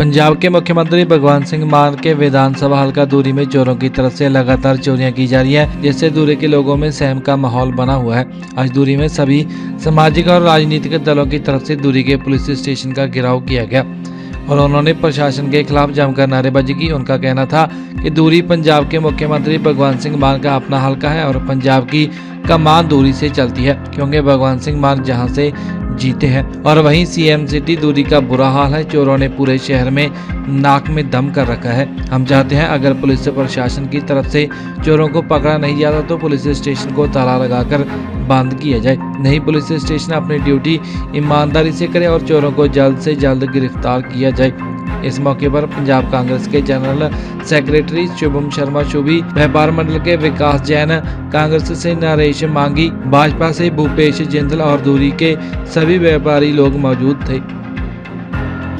पंजाब के मुख्यमंत्री भगवंत सिंह मान के विधानसभा हल्का दूरी में चोरों की तरफ़ से लगातार चोरियाँ की जा रही है, जिससे दूरी के लोगों में सहम का माहौल बना हुआ है। आज दूरी में सभी सामाजिक और राजनीतिक दलों की तरफ़ से दूरी के पुलिस स्टेशन का घेराव किया गया और उन्होंने प्रशासन के खिलाफ जमकर नारेबाजी की। उनका कहना था कि दूरी पंजाब के मुख्यमंत्री भगवंत सिंह मान का अपना हल्का है और पंजाब की कमान दूरी से चलती है, क्योंकि भगवंत सिंह मान जहाँ से जीते हैं। और वहीं सीएम सिटी दूरी का बुरा हाल है। चोरों ने पूरे शहर में नाक में दम कर रखा है। हम चाहते हैं, अगर पुलिस प्रशासन की तरफ़ से चोरों को पकड़ा नहीं जाता तो पुलिस स्टेशन को ताला लगाकर बंद किया जाए। नहीं, पुलिस स्टेशन अपनी ड्यूटी ईमानदारी से करे और चोरों को जल्द से जल्द गिरफ़्तार किया जाए। इस मौके पर पंजाब कांग्रेस के जनरल सेक्रेटरी शुभम शर्मा शुभी व्यापार मंडल के विकास जैन कांग्रेस से नरेश मांगी भाजपा से भूपेश जिंदल और दूरी के सभी व्यापारी लोग मौजूद थे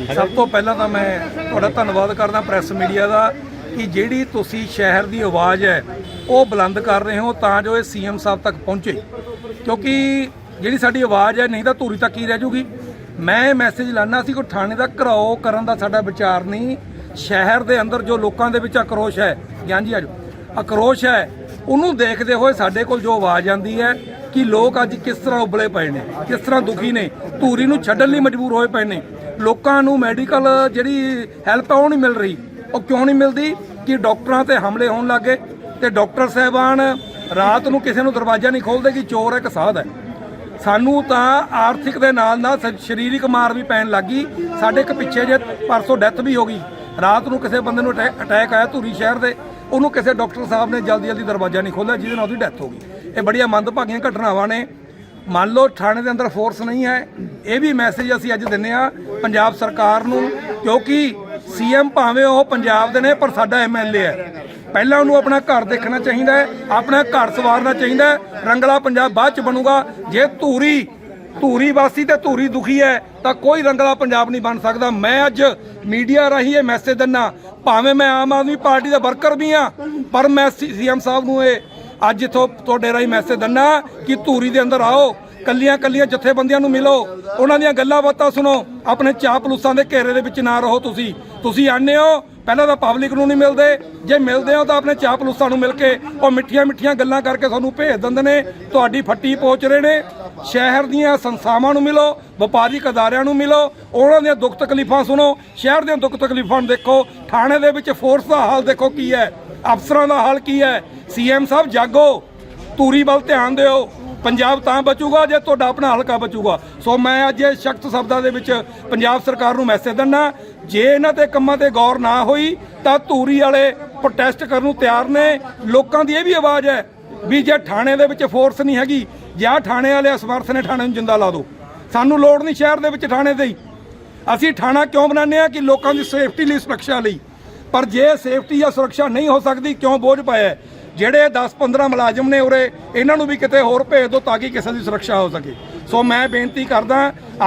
ਸਭ ਤੋਂ ਪਹਿਲਾਂ ਤਾਂ ਮੈਂ ਤੁਹਾਡਾ ਧੰਨਵਾਦ ਕਰਦਾ ਪ੍ਰੈਸ ਮੀਡੀਆ ਦਾ ਕਿ ਜਿਹੜੀ ਤੁਸੀਂ ਸ਼ਹਿਰ ਦੀ ਆਵਾਜ਼ ਹੈ ਉਹ ਬੁਲੰਦ ਕਰ ਰਹੇ ਹੋ ਤਾਂ ਜੋ ਇਹ ਸੀਐਮ ਸਾਹਿਬ ਤੱਕ ਪਹੁੰਚੇ ਕਿਉਂਕਿ ਜਿਹੜੀ ਸਾਡੀ ਆਵਾਜ਼ ਹੈ ਨਹੀਂ ਤਾਂ ਧੂਰੀ ਤੱਕ ਹੀ ਰਹਿ ਜੂਗੀ ਮੈਂ ਇਹ ਮੈਸੇਜ ਲਾਣਾ ਸੀ ਕਿ ਥਾਣੇ ਦਾ ਘਰਾਓ ਕਰਨ ਦਾ ਸਾਡਾ ਵਿਚਾਰ ਨਹੀਂ। ਸ਼ਹਿਰ ਦੇ ਅੰਦਰ ਜੋ ਲੋਕਾਂ ਦੇ ਵਿੱਚ ਆਕਰੋਸ਼ ਹੈ ਗਿਆਨ ਜੀ ਆਜੋ। ਆਕਰੋਸ਼ ਹੈ, ਉਹਨੂੰ ਦੇਖਦੇ ਹੋਏ ਸਾਡੇ ਕੋਲ ਜੋ ਆਵਾਜ਼ ਆਂਦੀ ਹੈ ਕਿ ਲੋਕ ਅੱਜ ਕਿਸ ਤਰ੍ਹਾਂ ਉਬਲੇ ਪਏ ਨੇ, ਕਿਸ ਤਰ੍ਹਾਂ ਦੁਖੀ ਨੇ, ਧੂਰੀ ਨੂੰ ਛੱਡਣ ਲਈ ਮਜਬੂਰ ਹੋਏ ਪਏ ਨੇ। ਲੋਕਾਂ ਨੂੰ ਮੈਡੀਕਲ ਜਿਹੜੀ ਹੈਲਪ ਆ ਉਹ ਨਹੀਂ ਮਿਲ ਰਹੀ। ਉਹ ਕਿਉਂ ਨਹੀਂ ਮਿਲਦੀ? ਕਿ ਡਾਕਟਰਾਂ ਤੇ ਹਮਲੇ ਹੋਣ ਲੱਗੇ ਤੇ ਡਾਕਟਰ ਸਾਹਿਬਾਨ ਰਾਤ ਨੂੰ ਕਿਸੇ ਨੂੰ ਦਰਵਾਜ਼ਾ ਨਹੀਂ ਖੋਲਦੇ ਕਿ ਚੋਰ ਇੱਕ ਸਾਧ ਹੈ। ਸਾਨੂੰ ਤਾਂ ਆਰਥਿਕ ਦੇ ਨਾਲ ਨਾਲ ਸ- ਸਰੀਰਕ ਮਾਰ ਵੀ ਪੈਣ ਲੱਗੀ ਸਾਡੇ ਇੱਕ ਪਿੱਛੇ ਜੇ ਪਰਸੋਂ ਡੈਥ ਵੀ ਹੋ ਗਈ। ਰਾਤ ਨੂੰ ਕਿਸੇ ਬੰਦੇ ਨੂੰ ਅਟੈ- ਅਟੈਕ ਆਇਆ ਧੂਰੀ ਸ਼ਹਿਰ ਦੇ। ਉਹਨੂੰ ਕਿਸੇ ਡਾਕਟਰ ਸਾਹਿਬ ਨੇ ਜਲਦੀ ਜਲਦੀ ਦਰਵਾਜ਼ਾ ਨਹੀਂ ਖੋਲ੍ਹਿਆ, ਜਿਹਦੇ ਨਾਲ ਉਹਦੀ ਡੈਥ ਹੋ ਗਈ। ਇਹ ਬੜੀਆਂ ਮੰਦਭਾਗੀਆਂ ਘਟਨਾਵਾਂ ਨੇ। ਮੰਨ ਲਓ ਥਾਣੇ ਦੇ ਅੰਦਰ ਫੋਰਸ ਨਹੀਂ ਹੈ। ਇਹ ਵੀ ਮੈਸੇਜ ਅਸੀਂ ਅੱਜ ਦਿੰਨੇ ਆ ਪੰਜਾਬ ਸਰਕਾਰ ਨੂੰ, ਕਿਉਂਕਿ ਸੀਐਮ ਭਾਵੇਂ ਉਹ ਪੰਜਾਬ ਦੇ ਨੇ, ਪਰ ਸਾਡਾ ਐਮਐਲਏ ਹੈ। ਪਹਿਲਾਂ ਉਹਨੂੰ ਆਪਣਾ ਘਰ ਦੇਖਣਾ ਚਾਹੀਦਾ ਹੈ, ਆਪਣਾ ਘਰ ਸਵਾਰਨਾ ਚਾਹੀਦਾ ਹੈ। ਰੰਗਲਾ ਪੰਜਾਬ ਬਾਅਦ ਚ ਬਣੂਗਾ। ਜੇ ਧੂਰੀ ਧੂਰੀ ਵਾਸੀ ਤੇ ਧੂਰੀ ਦੁਖੀ ਹੈ, ਤਾਂ ਕੋਈ ਰੰਗਲਾ ਪੰਜਾਬ ਨਹੀਂ ਬਣ ਸਕਦਾ। ਮੈਂ ਅੱਜ ਮੀਡੀਆ ਰਾਹੀਂ ਇਹ ਮੈਸੇਜ ਦਿੰਨਾ, ਭਾਵੇਂ ਮੈਂ ਆਮ ਆਦਮੀ ਪਾਰਟੀ ਦਾ ਵਰਕਰ ਵੀ ਆ ਪਰ ਮੈਂ ਸੀਐਮ ਸਾਹਿਬ ਨੂੰ ਇਹ ਅੱਜ ਇਥੋਂ ਤੁਹਾਡੇ ਰਾਹੀਂ ਮੈਸੇਜ ਦਿੰਨਾ ਕਿ ਧੂਰੀ ਦੇ ਅੰਦਰ ਆਓ ਕੱਲੀਆਂ ਕੱਲੀਆਂ ਜਥੇਬੰਦੀਆਂ ਨੂੰ ਮਿਲੋ, ਉਹਨਾਂ ਦੀਆਂ ਗੱਲਾਂ ਬਾਤਾਂ ਸੁਣੋ, ਆਪਣੇ ਚਾਪਲੂਸਾਂ ਦੇ ਘੇਰੇ ਦੇ ਵਿੱਚ ਨਾ ਰਹੋ ਤੁਸੀਂ। ਤੁਸੀਂ ਆਨੇ ਹੋ ਪਹਿਲਾਂ ਤਾਂ ਪਬਲਿਕ ਨੂੰ ਨਹੀਂ ਮਿਲਦੇ। ਜੇ ਮਿਲਦੇ ਹੋ ਤਾਂ ਆਪਣੇ ਚਾਪਲੂਸਾਂ ਨੂੰ ਮਿਲ ਕੇ ਉਹ ਮਿੱਠੀਆਂ ਮਿੱਠੀਆਂ ਗੱਲਾਂ ਕਰਕੇ ਤੁਹਾਨੂੰ ਭੇਜ ਦਿੰਦੇ ਨੇ। ਤੁਹਾਡੀ ਫੱਟੀ ਪਹੁੰਚ ਰਹੇ ਨੇ। ਸ਼ਹਿਰ ਦੀਆਂ ਸੰਸਥਾਵਾਂ ਨੂੰ ਮਿਲੋ, ਵਪਾਰਿਕ ਅਦਾਰਿਆਂ ਨੂੰ ਮਿਲੋ। ਉਹਨਾਂ ਦੀਆਂ ਦੁੱਖ ਤਕਲੀਫਾਂ ਸੁਣੋ। ਸ਼ਹਿਰ ਦੀਆਂ ਦੁੱਖ ਤਕਲੀਫਾਂ ਨੂੰ ਦੇਖੋ। ਥਾਣੇ ਦੇ ਵਿੱਚ ਫੋਰਸ ਦਾ ਹਾਲ ਦੇਖੋ ਕੀ ਹੈ। ਅਫਸਰਾਂ ਦਾ ਹਾਲ ਕੀ ਹੈ। ਸੀਐਮ ਸਾਹਿਬ ਜਾਗੋ। ਧੂਰੀ ਵੱਲ ਧਿਆਨ ਦਿਓ। ਪੰਜਾਬ ਤਾਂ ਬਚੂਗਾ ਜੇ ਤੁਹਾਡਾ ਆਪਣਾ ਹਲਕਾ ਬਚੂਗਾ। ਸੋ ਮੈਂ ਅੱਜ ਇਹ ਸਖਤ ਸ਼ਬਦਾਂ ਦੇ ਵਿੱਚ ਪੰਜਾਬ ਸਰਕਾਰ ਨੂੰ ਮੈਸੇਜ ਦਿੰਦਾ ਜੇ ਇਹਨਾਂ ਤੇ ਕੰਮਾਂ ਤੇ ਗੌਰ ਨਾ ਹੋਈ, ਤਾਂ ਧੂਰੀ ਵਾਲੇ ਪ੍ਰੋਟੈਸਟ ਕਰਨ ਨੂੰ ਤਿਆਰ ਨੇ। ਲੋਕਾਂ ਦੀ ਇਹ ਵੀ ਆਵਾਜ਼ ਹੈ ਵੀ ਜੇ ਥਾਣੇ ਦੇ ਵਿੱਚ ਫੋਰਸ ਨਹੀਂ ਹੈਗੀ, ਜਾਂ ਥਾਣੇ ਵਾਲੇ ਅਸਮਰਥ ਨੇ ਥਾਣੇ ਨੂੰ ਜਿੰਦਾ ਲਾ ਦਿਓ ਸਾਨੂੰ ਲੋੜ ਨਹੀਂ ਸ਼ਹਿਰ ਦੇ ਵਿੱਚ ਥਾਣੇ ਦੀ। ਅਸੀਂ ਥਾਣਾ ਕਿਉਂ ਬਣਾਉਂਦੇ ਆ ਕਿ ਲੋਕਾਂ ਦੀ ਸੇਫਟੀ ਲਈ ਸੁਰੱਖਿਆ ਲਈ? ਪਰ ਜੇ ਸੇਫਟੀ ਜਾਂ ਸੁਰੱਖਿਆ ਨਹੀਂ ਹੋ ਸਕਦੀ, ਕਿਉਂ ਬੋਝ ਪਾਇਆ ਜਿਹੜੇ 10-15 ਮੁਲਾਜ਼ਮ ਨੇ ਉਰੇ ਇਹਨਾਂ ਨੂੰ ਵੀ ਕਿਤੇ ਹੋਰ ਭੇਜ ਦਿਓ ਤਾਂ ਕਿ ਕਿਸੇ ਦੀ ਸੁਰੱਖਿਆ ਹੋ ਸਕੇ। ਸੋ ਮੈਂ ਬੇਨਤੀ ਕਰਦਾ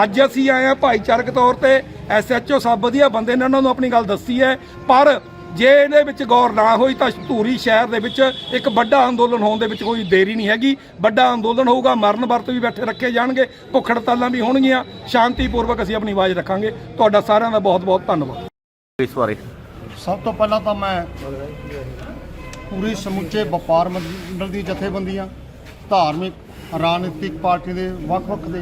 ਅੱਜ ਅਸੀਂ ਆਏ ਆ ਭਾਈਚਾਰਕ ਤੌਰ ਤੇ ਐਸਐਚਓ ਸਭ ਵਧੀਆ ਬੰਦੇ ਨੇ ਉਹਨਾਂ ਨੂੰ ਆਪਣੀ ਗੱਲ ਦੱਸੀ ਹੈ। ਪਰ ਜੇ ਇਹਦੇ ਵਿੱਚ ਗੌਰ ਨਾ ਹੋਈ ਤਾਂ ਧੂਰੀ ਸ਼ਹਿਰ ਦੇ ਵਿੱਚ ਇੱਕ ਵੱਡਾ ਅੰਦੋਲਨ ਹੋਣ ਦੇ ਵਿੱਚ ਕੋਈ ਦੇਰੀ ਨਹੀਂ ਹੈਗੀ। ਵੱਡਾ ਅੰਦੋਲਨ ਹੋਊਗਾ ਮਰਨ ਵਰਤ ਵੀ ਬੈਠੇ ਰੱਖੇ ਜਾਣਗੇ ਭੁੱਖ ਹੜਤਾਲਾਂ ਵੀ ਹੋਣਗੀਆਂ। ਸ਼ਾਂਤੀਪੂਰਵਕ ਅਸੀਂ ਆਪਣੀ ਆਵਾਜ਼ ਰੱਖਾਂਗੇ। ਤੁਹਾਡਾ ਸਾਰਿਆਂ ਦਾ ਬਹੁਤ ਬਹੁਤ ਧੰਨਵਾਦ। ਇਸ ਬਾਰੇ। ਸਭ ਤੋਂ ਪਹਿਲਾਂ ਤਾਂ ਮੈਂ ਪੂਰੀ ਸਮੁੱਚੇ ਵਪਾਰ ਮੰਡਲ ਦੀ ਜਥੇਬੰਦੀਆਂ ਧਾਰਮਿਕ ਰਾਜਨੀਤਿਕ ਪਾਰਟੀ ਦੇ ਵੱਖ-ਵੱਖ ਦੇ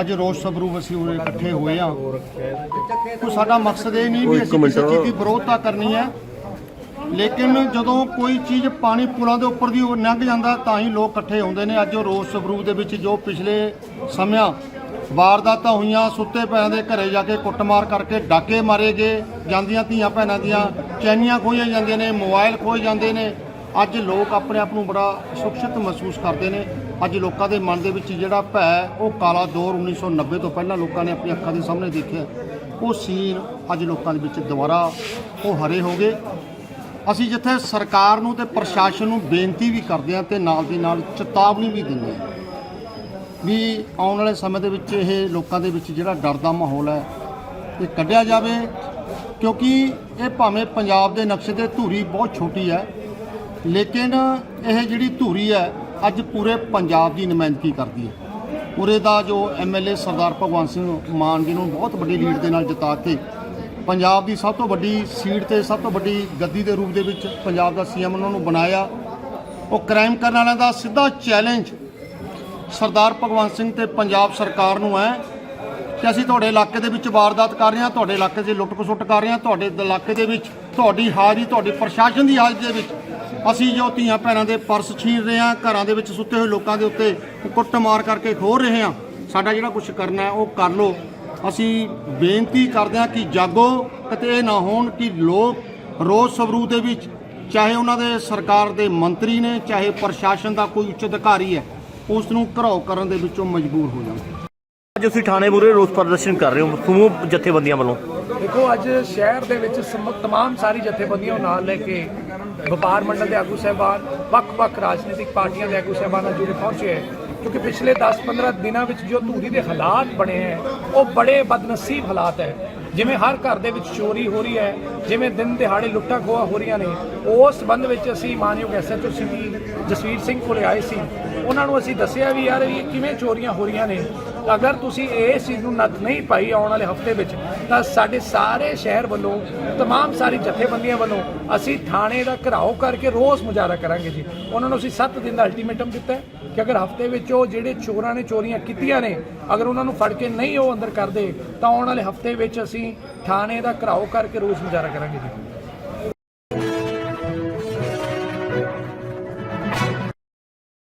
ਅੱਜ ਰੋਸ ਸਬਰੂ ਅਸੀਂ ਉਰੇ ਇਕੱਠੇ ਹੋਏ ਆ। ਕੋਈ ਸਾਡਾ ਮਕਸਦ ਇਹ ਨਹੀਂ ਵੀ ਅਸੀਂ ਕਿਸੇ ਚੀਜ਼ ਦੀ ਵਿਰੋਧਤਾ ਕਰਨੀ ਹੈ ਲੇਕਿਨ ਜਦੋਂ ਕੋਈ ਚੀਜ਼ ਪਾਣੀ ਪੁਲਾਂ ਦੇ ਉੱਪਰ ਦੀ ਲੰਘ ਜਾਂਦਾ ਤਾਂ ਹੀ ਲੋਕ ਇਕੱਠੇ ਹੁੰਦੇ ਨੇ। ਅੱਜ ਉਹ ਰੋਸ ਸਬਰੂ ਦੇ ਵਿੱਚ ਜੋ ਪਿਛਲੇ ਸਮਿਆਂ ਵਾਰਦਾਤਾਂ ਹੋਈਆਂ, ਸੁੱਤੇ ਪਿਆਂ ਦੇ ਘਰੇ ਜਾ ਕੇ ਕੁੱਟਮਾਰ ਕਰਕੇ ਡਾਕੇ ਮਾਰੇ ਗਏ। ਜਾਂਦੀਆਂ ਧੀਆਂ ਭੈਣਾਂ ਦੀਆਂ ਚੈਨੀਆਂ ਖੋਹੀਆਂ ਜਾਂਦੀਆਂ ਨੇ, ਮੋਬਾਈਲ ਖੋਏ ਜਾਂਦੇ ਨੇ। ਅੱਜ ਲੋਕ ਆਪਣੇ ਆਪ ਨੂੰ ਬੜਾ ਸੁਰੱਖਿਅਤ ਮਹਿਸੂਸ ਕਰਦੇ ਨੇ। ਅੱਜ ਲੋਕਾਂ ਦੇ ਮਨ ਦੇ ਵਿੱਚ ਜਿਹੜਾ ਭੈ ਉਹ ਕਾਲਾ ਦੌਰ 1990 ਤੋਂ ਪਹਿਲਾਂ ਲੋਕਾਂ ਨੇ ਆਪਣੀ ਅੱਖਾਂ ਦੇ ਸਾਹਮਣੇ ਦੇਖਿਆ। ਉਹ ਸੀਨ ਅੱਜ ਲੋਕਾਂ ਦੇ ਵਿੱਚ ਦੁਬਾਰਾ ਉਹ ਹਰੇ ਹੋ ਗਏ। ਅਸੀਂ ਜਿੱਥੇ ਸਰਕਾਰ ਨੂੰ ਤੇ ਪ੍ਰਸ਼ਾਸਨ ਨੂੰ ਬੇਨਤੀ ਵੀ ਕਰਦੇ ਹਾਂ ਤੇ ਨਾਲ ਦੀ ਨਾਲ ਚੇਤਾਵਨੀ ਵੀ ਦਿੰਦੇ ਹਾਂ। ਵੀ ਆਉਣ ਵਾਲੇ ਸਮੇਂ ਦੇ ਵਿੱਚ ਇਹ ਲੋਕਾਂ ਦੇ ਵਿੱਚ ਜਿਹੜਾ ਡਰ ਦਾ ਮਾਹੌਲ ਹੈ, ਇਹ ਕੱਢਿਆ ਜਾਵੇ, ਕਿਉਂਕਿ ਇਹ ਭਾਵੇਂ ਪੰਜਾਬ ਦੇ ਨਕਸ਼ੇ ਤੇ ਧੂਰੀ ਬਹੁਤ ਛੋਟੀ ਹੈ, ਲੇਕਿਨ ਇਹ ਜਿਹੜੀ ਧੂਰੀ ਹੈ, ਅੱਜ ਪੂਰੇ ਪੰਜਾਬ ਦੀ ਨੁਮਾਇੰਦਗੀ ਕਰਦੀ ਹੈ। ਉਰੇ ਦਾ ਜੋ ਐਮਐਲਏ ਸਰਦਾਰ ਭਗਵੰਤ ਸਿੰਘ ਮਾਨ ਜੀ ਨੂੰ ਬਹੁਤ ਵੱਡੀ ਲੀਡ ਦੇ ਨਾਲ ਜਿਤਾ ਕੇ, ਪੰਜਾਬ ਦੀ ਸਭ ਤੋਂ ਵੱਡੀ ਸੀਟ ਤੇ, ਸਭ ਤੋਂ ਵੱਡੀ ਗੱਦੀ ਦੇ ਰੂਪ ਦੇ ਵਿੱਚ ਪੰਜਾਬ ਦਾ ਸੀਐਮ ਉਹਨਾਂ ਨੂੰ ਬਣਾਇਆ। ਉਹ ਕ੍ਰਾਈਮ ਕਰਨ ਵਾਲਿਆਂ ਦਾ ਸਿੱਧਾ ਚੈਲੰਜ ਸਰਦਾਰ ਭਗਵੰਤ ਸਿੰਘ ਤੇ ਪੰਜਾਬ ਸਰਕਾਰ ਨੂੰ ਹੈ ਕਿ ਅਸੀਂ ਤੁਹਾਡੇ ਇਲਾਕੇ ਦੇ ਵਿੱਚ ਵਾਰਦਾਤ ਕਰ ਰਹੇ ਹਾਂ, ਤੁਹਾਡੇ ਇਲਾਕੇ 'ਚ ਲੁੱਟ ਖਸੁੱਟ ਕਰ ਰਹੇ ਹਾਂ, ਤੁਹਾਡੇ ਇਲਾਕੇ ਦੇ ਵਿੱਚ ਤੁਹਾਡੀ ਹਾਜ਼ਰੀ, ਤੁਹਾਡੇ ਪ੍ਰਸ਼ਾਸਨ ਦੀ ਹਾਜ਼ਰੀ ਦੇ ਵਿੱਚ ਅਸੀਂ ਜੋ ਧੀਆਂ ਭੈਣਾਂ ਦੇ ਪਰਸ ਛੀਨ ਰਹੇ ਹਾਂ, ਘਰਾਂ ਦੇ ਵਿੱਚ ਸੁੱਤੇ ਹੋਏ ਲੋਕਾਂ ਦੇ ਉੱਤੇ ਕੁੱਟਮਾਰ ਕਰਕੇ ਖੋਰ ਰਹੇ ਹਾਂ, ਸਾਡਾ ਜਿਹੜਾ ਕੁਝ ਕਰਨਾ ਹੈ ਉਹ ਕਰ ਲਓ। ਅਸੀਂ ਬੇਨਤੀ ਕਰਦੇ ਹਾਂ ਕਿ ਜਾਗੋ ਅਤੇ ਇਹ ਨਾ ਹੋਣ ਕਿ ਲੋਕ ਰੋਜ਼ ਸਬਰੂ ਦੇ ਵਿੱਚ, ਚਾਹੇ ਉਹਨਾਂ ਦੇ ਸਰਕਾਰ ਦੇ ਮੰਤਰੀ ਨੇ, ਚਾਹੇ ਪ੍ਰਸ਼ਾਸਨ ਦਾ ਕੋਈ ਉੱਚ ਅਧਿਕਾਰੀ ਹੈ ਉਸ ਨੂੰ ਘਰਾਓ ਕਰਨ ਦੇ ਵਿੱਚੋਂ ਮਜਬੂਰ ਹੋ ਜਾਣ। ਅੱਜ ਤੁਸੀਂ ਥਾਣੇ ਮੂਹਰੇ ਰੋਸ ਪ੍ਰਦਰਸ਼ਨ ਕਰ ਰਹੇ ਹੋ ਸਮੂਹ ਜਥੇਬੰਦੀਆਂ ਵੱਲੋਂ। ਦੇਖੋ ਅੱਜ ਸ਼ਹਿਰ ਦੇ ਵਿੱਚ ਸਮ- ਤਮਾਮ ਸਾਰੀ ਜਥੇਬੰਦੀਆਂ ਨੂੰ ਨਾਲ ਲੈ ਕੇ ਵਪਾਰ ਮੰਡਲ ਦੇ ਆਗੂ ਸਹਿਬਾਨ ਵੱਖ-ਵੱਖ ਰਾਜਨੀਤਿਕ ਪਾਰਟੀਆਂ ਦੇ ਆਗੂ ਸਹਿਬਾਨ ਅੱਜ ਉਰੇ ਪਹੁੰਚੇ ਹੈ। ਕਿਉਂਕਿ ਪਿਛਲੇ 10-15 ਦਿਨਾਂ ਵਿੱਚ ਜੋ ਧੂਰੀ ਦੇ ਹਾਲਾਤ ਬਣੇ ਹੈ ਉਹ ਬੜੇ ਬਦਨਸੀਬ ਹਾਲਾਤ ਹੈ। ਜਿਵੇਂ ਹਰ ਘਰ ਦੇ ਵਿੱਚ ਚੋਰੀ ਹੋ ਰਹੀ ਹੈ ਜਿਵੇਂ ਦਿਨ ਦਿਹਾੜੇ ਲੁੱਟਾਂ ਖੋਹਾਂ ਹੋ ਰਹੀਆਂ ਨੇ ਉਸ ਸੰਬੰਧ ਵਿੱਚ ਅਸੀਂ ਮਾਨਯੋਗ ਐਸਐਚਓ ਸਿਟੀ ਜਸਵੀਰ ਸਿੰਘ ਕੋਲੇ ਆਏ ਸੀ। ਉਹਨਾਂ ਨੂੰ ਅਸੀਂ ਦੱਸਿਆ ਵੀ ਯਾਰ ਇਹ ਕਿਵੇਂ ਚੋਰੀਆਂ ਹੋ ਰਹੀਆਂ ਨੇ ਅਗਰ ਤੁਸੀਂ ਇਸ ਚੀਜ਼ ਨੂੰ ਨੱਥ ਨਹੀਂ ਪਾਈ ਆਉਣ ਵਾਲੇ ਹਫਤੇ ਵਿੱਚ ਤਾਂ ਸਾਡੇ ਸਾਰੇ ਸ਼ਹਿਰ ਵੱਲੋਂ तमाम ਸਾਰੀ ਜਥੇਬੰਦੀਆਂ ਵੱਲੋਂ ਅਸੀਂ ਥਾਣੇ ਦਾ ਘਰਾਓ ਕਰਕੇ ਰੋਸ ਮੁਜ਼ਾਹਰਾ ਕਰਾਂਗੇ ਜੀ ਉਹਨਾਂ ਨੂੰ ਅਸੀਂ 7 ਦਿਨ ਦਾ ਅਲਟੀਮੇਟਮ ਦਿੱਤਾ ਹੈ ਕਿ ਅਗਰ ਹਫਤੇ ਵਿੱਚ ਉਹ ਜਿਹੜੇ ਚੋਰਾਂ ਨੇ ਚੋਰੀਆਂ ਕੀਤੀਆਂ ਨੇ ਅਗਰ ਉਹਨਾਂ ਨੂੰ ਫੜ ਕੇ ਨਹੀਂ ਉਹ ਅੰਦਰ ਕਰਦੇ ਤਾਂ ਆਉਣ ਵਾਲੇ ਹਫਤੇ ਵਿੱਚ ਅਸੀਂ ਥਾਣੇ ਦਾ ਘਰਾਓ ਕਰਕੇ ਰੋਸ ਮੁਜ਼ਾਹਰਾ ਕਰਾਂਗੇ ਜੀ